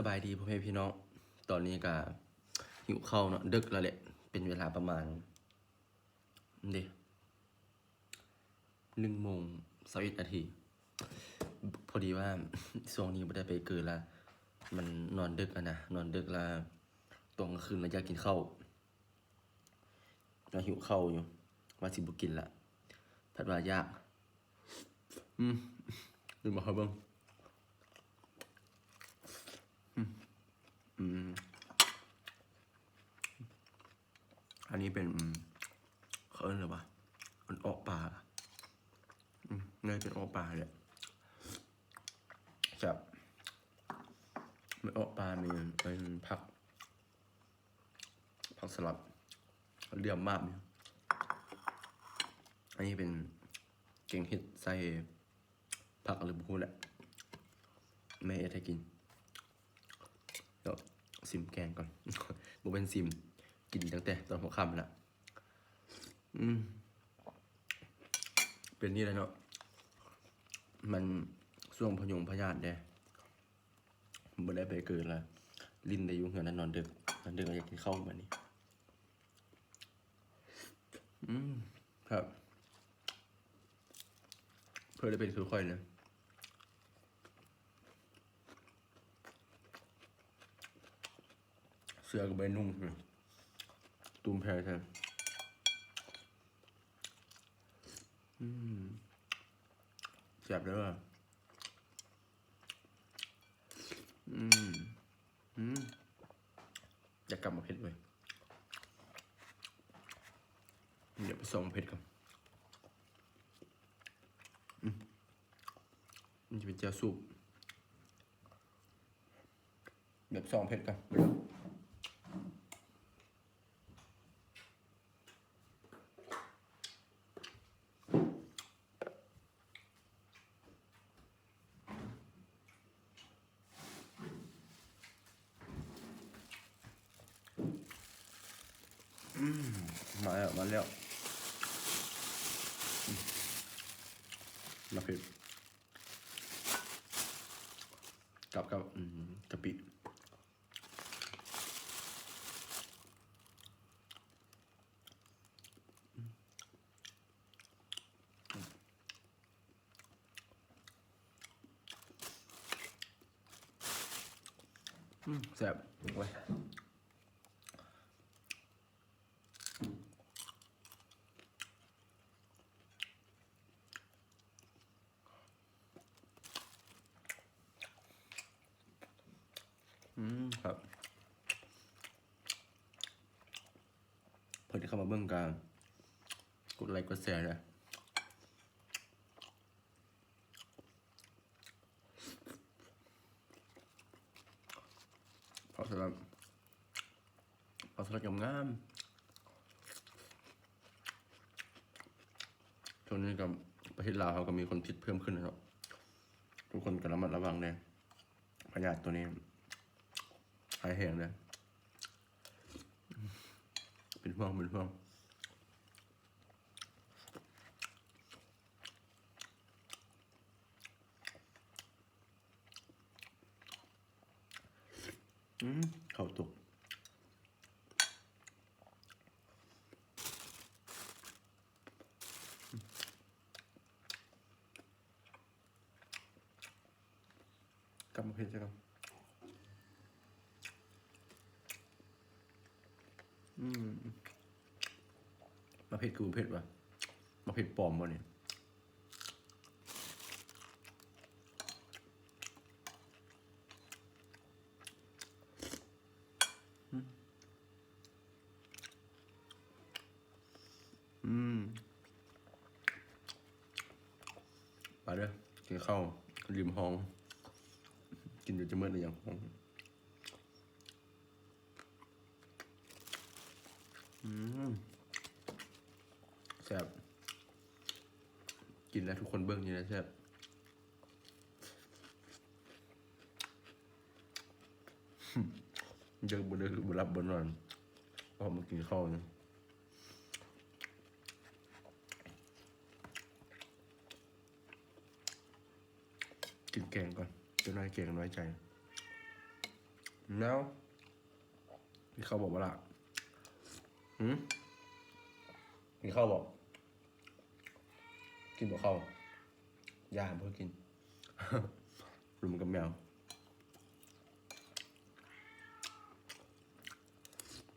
สบายดีพ่อแม่พี่น้อง ตอนนี้ก็หิวข้าวเนาะดึกแล้วแหละ เป็นเวลาประมาณเดหนึ่งโมงสาินาที พอดีว่าช่วงนี้ไม่ได้ไปเกิดละ มันนอนดึกอะนะ นอนดึกละตอนกลางคืนมันอยากกินข้าวเราหิวข้าวอยู่ ว่าสิบุกินละพัดว่ายาก อืมดูมาครับเบิ้ง อันนี้เป็นอืมเขาเอิ้นหรือวะมันออกปลาอืมน่าจะเป็นออกปลาแหละครับมันออกปลามีเป็นผัก ผักสลัดเลี่ยมมากเนี่ยอันนี้เป็นเก่งเห็ดใส่ผักอะไรบุกแหละแม่เอ็ดให้กิน ซิมแกงก่อนบ่เป็นซิม กินตั้งแต่ตอนหัวค่ำแล้วอืม เป็นนี่แหละเนาะ มันช่วงพยงพยาธิเด้บ่ได้ไปเกิดละลินได้อยุ่งเหือนนั้นนอนดึกนอนดึกอยากกินข้าวแบบนี้ อืม ครับ เพื่อได้เป็นคือค่อยนะ สื้อกับใบนุ่งเลยตุ้มแพรแทนอืมเจ็บเลยว่ะอืม อืมอยากกลับมาเพชรเลยเดี๋ยวไปส่งเพชรกันอืมมันจะเป็นเจ้าสูบเดี๋ยวไปส่งเพชรกันไปเลย มาแล้วมาแล้วอืม มาเผ็ดกับกับกะปิอืมแซ่บไว้ย อืมครับเพื่อนที่เข้ามาเบื้องกลางกดไลค์กดแชร์นะพอสำหรับพอสำหรับงามช่วงนี้กับประเทศลาวเขาก็มีคนพิษเพิ่มขึ้นนะครับ ทุกคนก็ระมัดระวังเลยพยาธิตัวนี้ หายแห้งเลยเป็นห่วงเป็นห่วงอืมเข้าตกกลับมาเพชรกัน อืมมาเผ็ดกูเผ็ดวะมาเผ็ดปลอมวะเนี่ยอืมอืมไปเด้อ กินข้าริมห้อง กินเดี๋ยวจะเมื่อไรอย่างห้องอืมแซ่บกินแล้วทุกคนเบิ้งนี่นะแซ่บเยอะบนเดือบนรับบนนอนพอมากินข้าวนะ กินแกงก่อนเจะน้อยแกงน้อยใจ แล้วพี่เขาบอกว่าละหืมพี่เขาบอก กินบอกเขาย่าเพื่อกินรุมกับแมว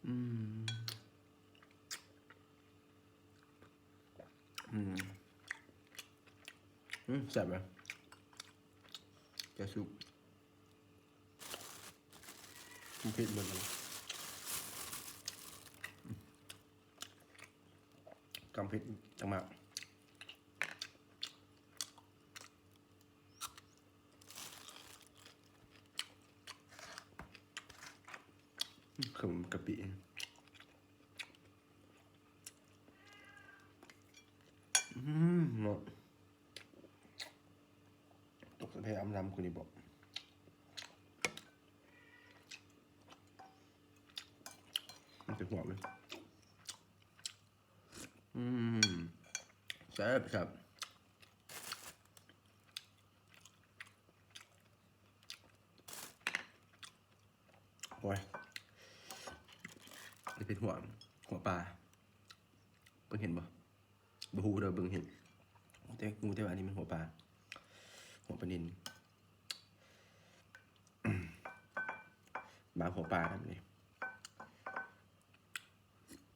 อืมอืมอืมแซ่บไหม จะซุปมันเผ็ดหมือนกันกำเผ็ดจังมากอืมขนมกะปิอืมเนาะ ต กสะเพอำลำคุณนี่บอกมันจะหัวเลยอืมแซ่บครับโอ้ยนี่เป็นหัว หัวปลาเบิ่งเห็นบ่บูเด้อเบิ่งเห็นแต่งูแต่ว่าอันนี้มันหัวปลาหัวปลานิน บางหัวปลาแบบนี้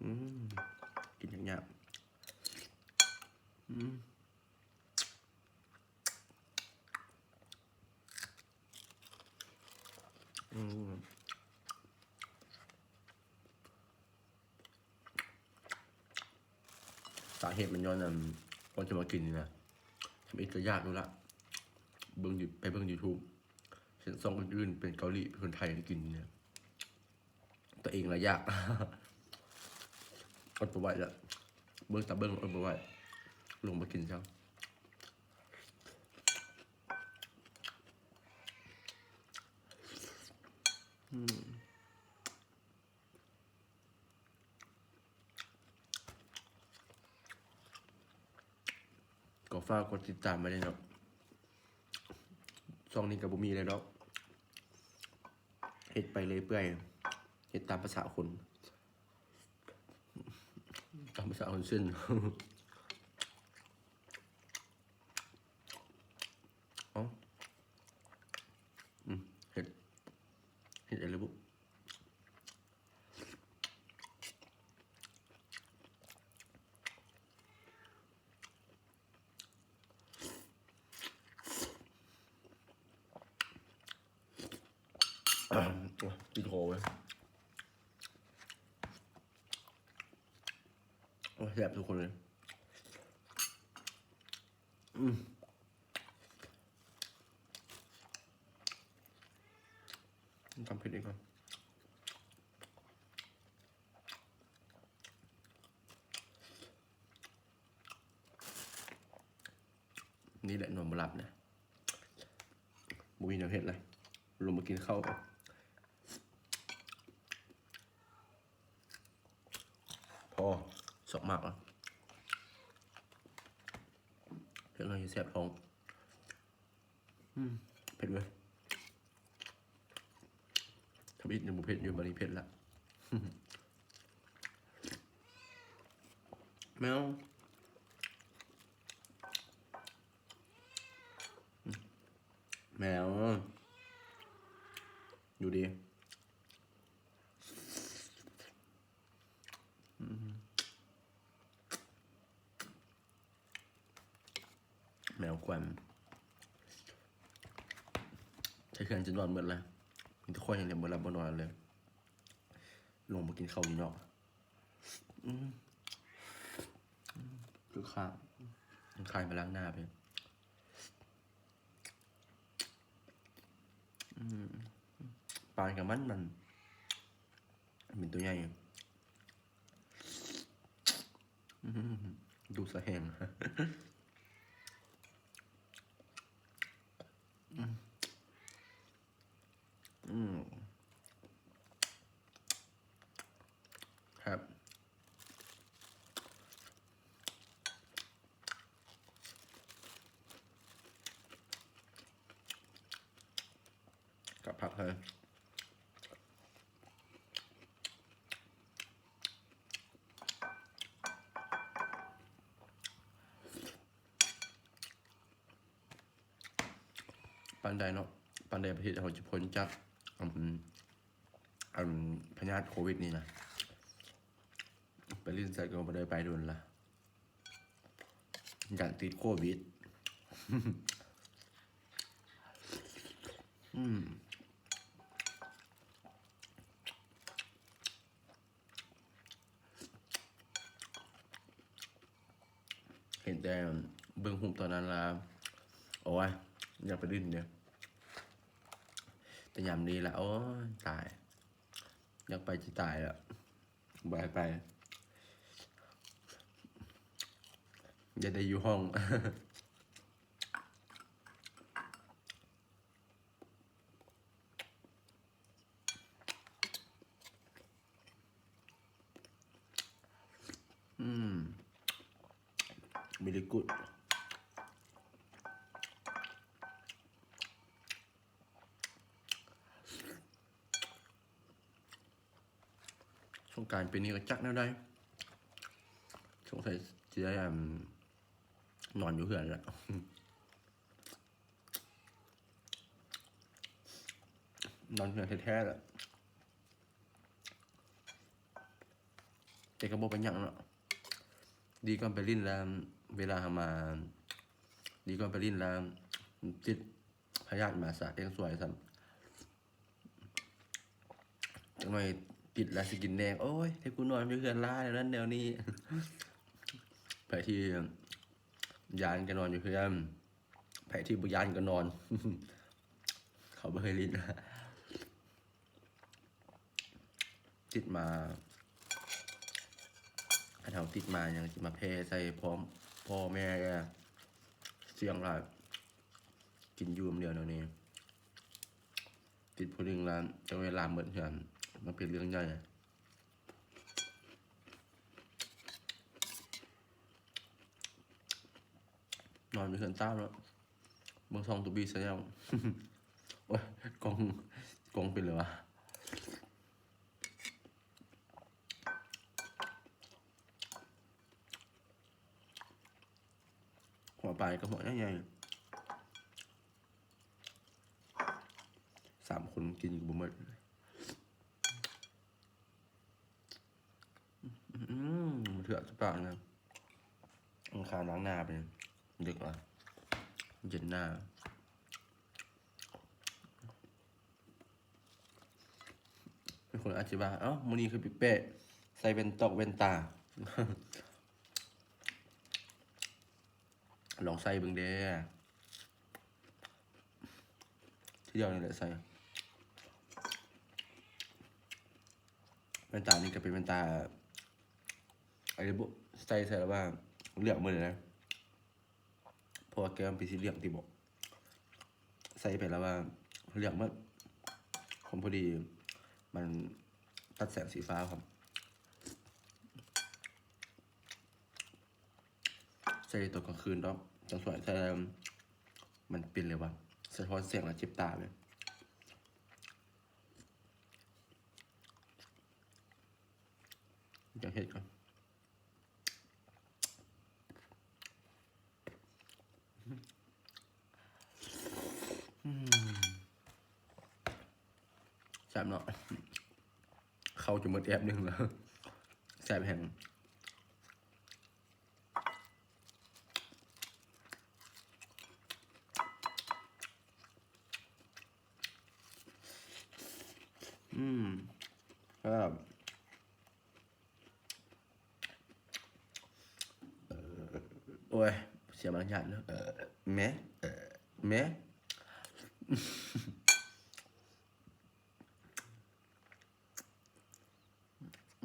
อืมกินอย่างเงี้ยอืมอืมสาเหตุมันย้อนนำคนจะมากินนี่นะทำอีกก็ยากดูละเบิ่งดูไปเบิ่งยูทูบเห็นซองอื่นๆเป็นเกาหลีเป็นคนไทยกินเนี่ย ตัวเองละยากอดไปไหวละเบิ่งตาเบิ่งอดไปไหวลงมากินเช่าอืมก็ฝากกดติดตามมาเลยเนาะช่องนี้กับบุมีเลยเนาะเฮ็ดไปเลยเปื่อย คิดตามภาษาคนตามภาษาคนสิ้นเอ๋ออืมเห็ดเห็ดอะไรบุ๊อ่าติดคอเว้ยโอ้ยแซ่บทุกคนเลย อืมทำเผ็ดอีกก่อน นี่แหละนอนมาหลับนะบุมีแนวเห็ดเลยลงมากินข้าวก่อนพอสอกมากแล้วเดี๋ยวเราจะแสบท้องอืมเผ็ดเว้ยทำอีกหนึ่งบุเผ็ดอยู่บานี้เผ็ดละแมวอืม แมวอยู่ดีอืมแมวกวนใช้เครื่องจะนอนเมื่อไรมีทุกคนอย่างเดียวเมื่อไรบ่นอนเลย ลงมากินข้าวอยู่นอกคือข้าวยังคายมาล้างหน้าไปอืม ปลากับมันมันมันเป็นตัวใหญ่ดูสะแหง อืมอืมครับ กับผักเลย ปันใดเนาะปันใดประเทศเขาจะพ้นจากอืมอันพยาธิโควิดนี่นะไปลินใส่ก็ไม่ได้ไปโดนละอยากติดโควิด อืมเห็นแต่เบื้องหุบตอนนั้นละโอ้ย อยาไปดิ้นเนี่ยแต่ยามนี้ละโอ้ตาย อยากไปจะตายละบายไปอย่าได้อยู่ห้องอืม really good สงกรารปีนี้ก็จักแนวได้ สงสัยจะได้นอนอยู่เพื่อนแหละนอนเพื่อนแท้ๆแหละแต่ก็บอกเป็นหยังเนาะดีก่อนไปลิ้นแล้วเวลามา ดีก่อนไปลิ้นแล้วจิตพยาธิมาสาเองสวยสัมจังหน่อย ติดแล้วสกินแดง โอ้ยให้กูนอนอยู่เพื่อนล่าแล้วนั่นแนวนี้ไผที่ยานก็นอนอยู่เพื่อนไผที่บุยานก็นอน เขาไม่เคยลิ้นติดมาถ้าเขาติดมายังจะมาเพใส่พร้อมพ่อแม่แกเสียงไรกินอยูมเดียวเดี๋ยวนี้ ติดผู้หนึ่งแล้วจะเวลาเหมือนกัน มันเป็นเรื่องใหญ่นอนอยู่เฮือนต้าแล้วเมืองซองตัวบีซะแล้วโอ้ยกองกองเป็นเลยวะหัวปลายกับหัวใหญ่ๆสามคนกินกับบุหมดอืม เถื่อนะปากนะอังคารล้างหน้าไปดึกอะเย็นหน้าเป็นคนอาจจะว่าเอ้ามูนี่คือปิเป้ใส่เป็นตกเป็นตา ลองใส่เบิ่งเด้ที่เดียวนี่แหละใส่แว่นตานี่ก็เป็นแว่นตา ไอ้บุใส่ใส่แล้วว่าเลือกมือเลยนะเพราะว่าแก้มเป็นสีเหลืองที่บอก ใส่ไปแล้วว่าเลือกมื่ผมพอดีมันตัดแสงสีฟ้าครับ ใส่ตอนกลางคืนเนาะจังสวยแต่มันเป็นเลยว่ะสะท้อนเสียงแล้วเจ็บตาเลยจะเห็ดก่อนอืมแซ่ บเนาะเข้าจะหมดแอบหนึ่งแล้วแซ่บแห่งอืมครับเอ่อโอ้ย เสียมารยาทเนอะแม่แม่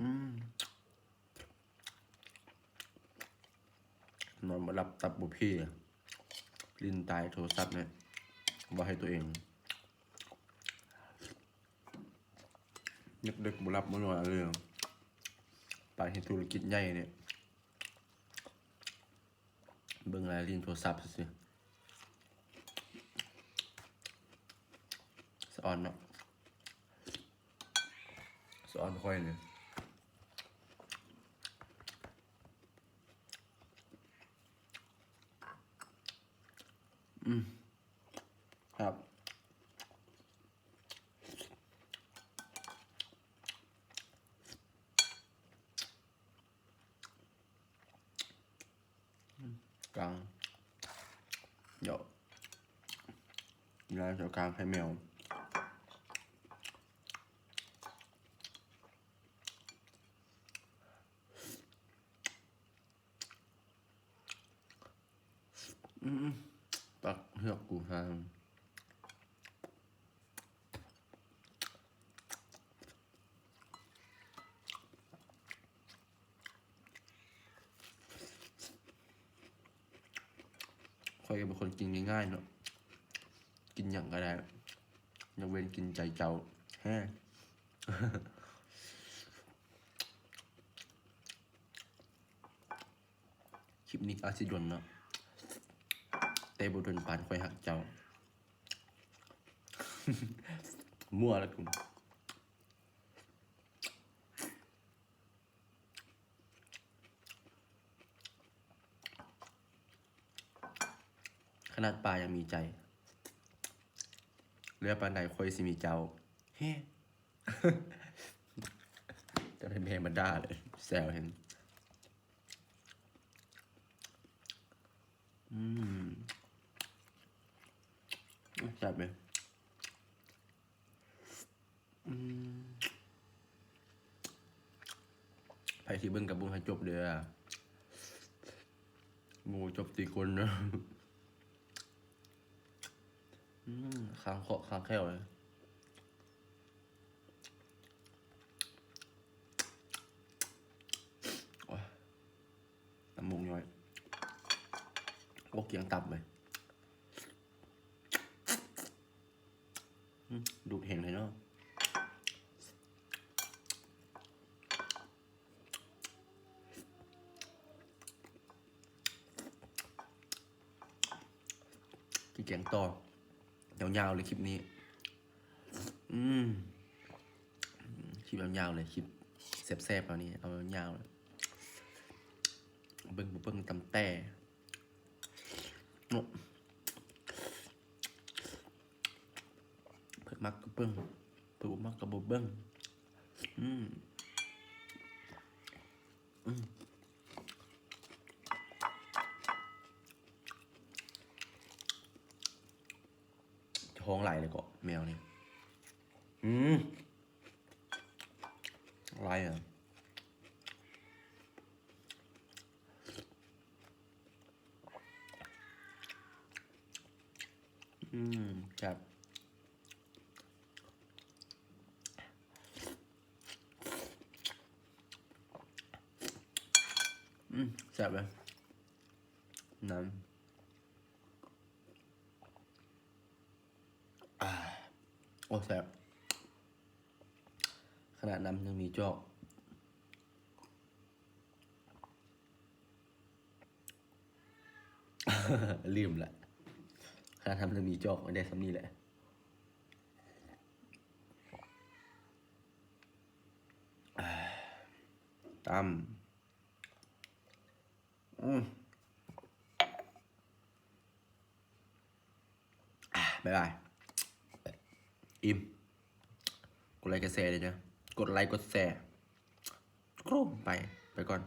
อืมนอนมารับ ตับบุพี่ลินตายโทรศัพท์เนี่ยว่าให้ตัวเองนึกดึกบุรับมื่อนเรื่องไปเห็นธุรกิจใหญ่เนี่ยเบิ่งรายลินโทรศัพท์สิสอนเนาะสออนค่อยเนี่ย อืมครับ กลางเดี๋ยวเราจะกลางไข่แมว嗯嗯。Mm mm. เหือกกูทางคอยเป็นคนกินง่ายๆเนาะ กินอย่างก็ได้ยกเว้นกินใจเจ้าแฮ่คลิปนี้อาจสิดวนเนาะ แต่บุดนปานคอยหักเจ้า มั่วแล้วคุณขนาดปลายังมีใจ เรือปานใดคอยสิมีเจ้า เฮ้จะเป็นเพลงมันด้าเลยแซวเห็น อืมจัด ไหมไปที่เบิ้งกับบุ้งให้จบเด้อหมูจบสี่คนนะอืมค้างเคาะค้างแค่วเลยน้ำมูกย่อยโอ้เกียงตับเลยอืมดูดเห็นเลยเนาะ กี่เกียงต่อยาวๆเลยคลิปนี้ อืมคลิปยาวๆเลยคลิปแซ่บๆเอานี้เอายาวเลยเบิ้งเบิ้งตำแต่โน่เพิ่นมักกระเบิ้งเพิ่นบ่มักกระบ่เบิ้งอืมอืม ท้องไหลเลยก็แมวนี่ อืมอะไรอะอืมครับอืมแซ่บเลยน้ำอ่า โอ้แซ่บขนาดน้ำยังมีจอกลืมละขนาดทำจะมีจอกไม่ได้ซ้ำนี่แหละอ่าตำอืมบ๊ายบาย อิมกดไลค์กดแชร์เลยนะ กดไลค์กดแชร์กรูมไป ไปก่อน